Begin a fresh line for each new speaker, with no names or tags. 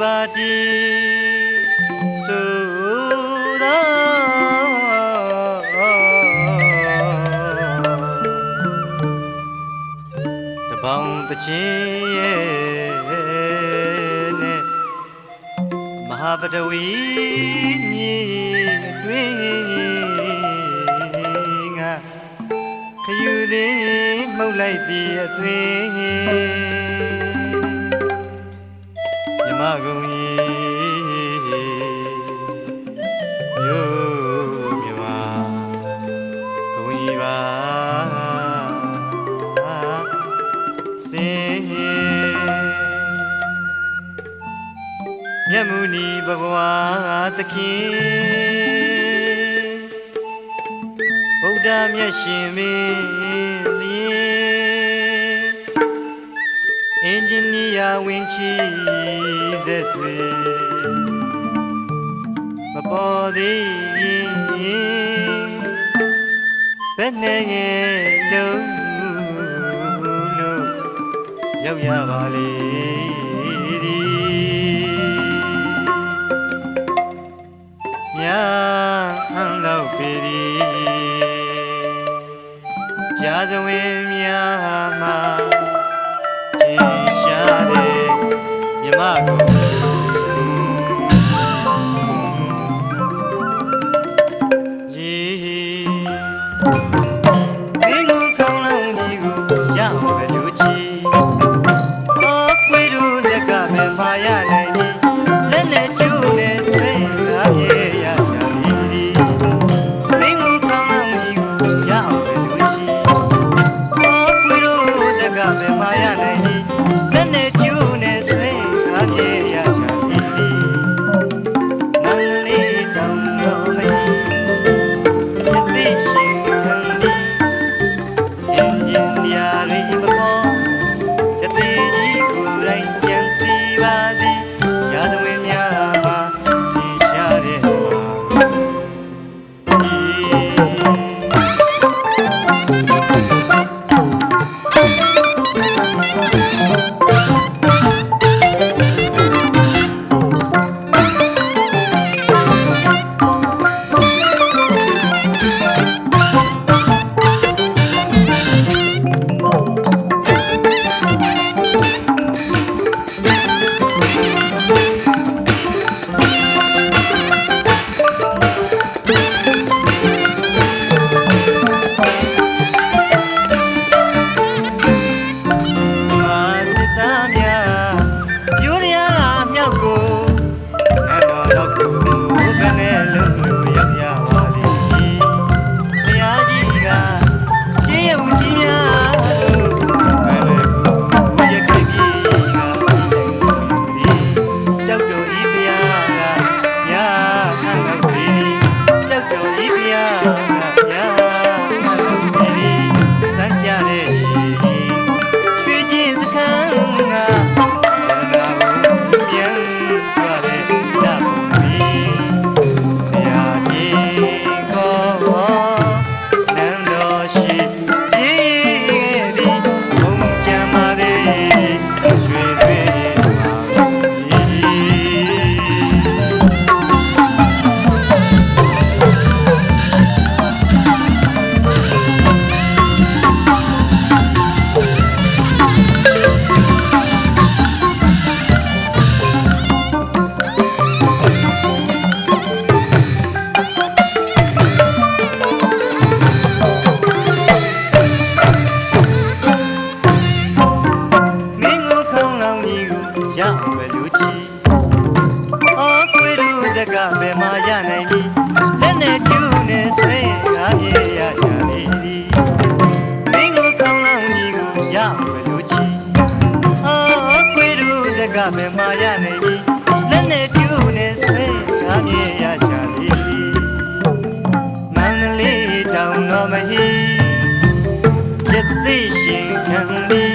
ပါတီဆိုတာတပေါင်းတချင်းရဲ့နဲ့မဟာပဒဝီမြေအတွင်းငါခယူသည်မှုတ်လိုက်သည်အတွင်း မဂုံကြီးမြို့မြမဂုံကြီးပါစင်မြတ်မူနီဘဂဝါသခင်ဗုဒ္ဓမြတ်ရှင်မင်းလျင်အင်ဂျင် ရာဝင်ချီစေတွေမပေါ်သေးဘယ်နဲ့ရဲ့လုံးလို့ရောက်ရပါလေ ငါရေ ကြနိုင်ပြီလက်နဲ့ကျူးနဲ့ဆွဲကားမြေရကြလေမောင်လေးတောင်တော်မဟိရသိရှင်ခံပြီ